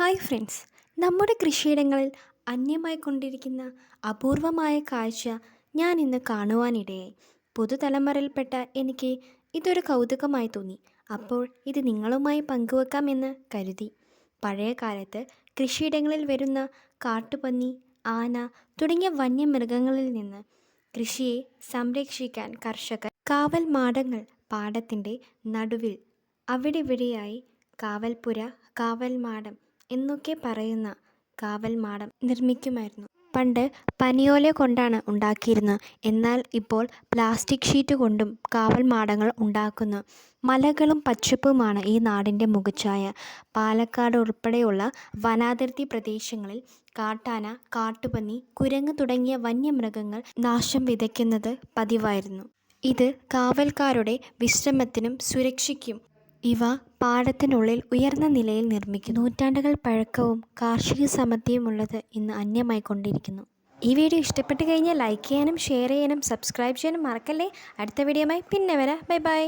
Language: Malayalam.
Hi friends. നമ്മുടെ കൃഷിയിടങ്ങളിൽ അന്യമായി കൊണ്ടിരിക്കുന്ന അപൂർവമായ കാഴ്ച ഞാൻ ഇന്ന് കാണുവാനിടയായി. പുതുതലമുറയിൽപ്പെട്ട എനിക്ക് ഇതൊരു കൗതുകമായി തോന്നി. അപ്പോൾ ഇത് നിങ്ങളുമായി പങ്കുവെക്കാമെന്ന് കരുതി. പഴയ കാലത്ത് കൃഷിയിടങ്ങളിൽ വരുന്ന കാട്ടുപന്നി ആന തുടങ്ങിയ വന്യമൃഗങ്ങളിൽ നിന്ന് കൃഷിയെ സംരക്ഷിക്കാൻ കർഷകർ കാവൽ മാടങ്ങൾ പാടത്തിന്റെ നടുവിൽ അവിടിവിടെയായി കാവൽപ്പുര കാവൽമാടം എന്നൊക്കെ പറയുന്ന കാവൽ മാടം നിർമ്മിക്കുമായിരുന്നു. പണ്ട് പനിയോല കൊണ്ടാണ് ഉണ്ടാക്കിയിരുന്നത്. എന്നാൽ ഇപ്പോൾ പ്ലാസ്റ്റിക് ഷീറ്റ് കൊണ്ടും കാവൽ മാടങ്ങൾ ഉണ്ടാക്കുന്നു. മലകളും പച്ചപ്പുമാണ് ഈ നാടിന്റെ മുഖച്ഛായ. പാലക്കാട് ഉൾപ്പെടെയുള്ള വനാതിർത്തി പ്രദേശങ്ങളിൽ കാട്ടാന കാട്ടുപന്നി കുരങ്ങ് തുടങ്ങിയ വന്യമൃഗങ്ങൾ നാശം വിതയ്ക്കുന്നത് പതിവായിരുന്നു. ഇത് കാവൽക്കാരുടെ വിശ്രമത്തിനും സുരക്ഷയ്ക്കും ഇവ പാടത്തിനുള്ളിൽ ഉയർന്ന നിലയിൽ നിർമ്മിക്കുന്നു. നൂറ്റാണ്ടുകൾ പഴക്കവും കാർഷിക സമൃദ്ധിയുമുള്ളത് ഇന്ന് അന്യമായിക്കൊണ്ടിരിക്കുന്നു. ഈ വീഡിയോ ഇഷ്ടപ്പെട്ട് കഴിഞ്ഞാൽ ലൈക്ക് ചെയ്യാനും ഷെയർ ചെയ്യാനും സബ്സ്ക്രൈബ് ചെയ്യാനും മറക്കല്ലേ? അടുത്ത വീഡിയോയുമായി പിന്നെ വരാം. Bye bye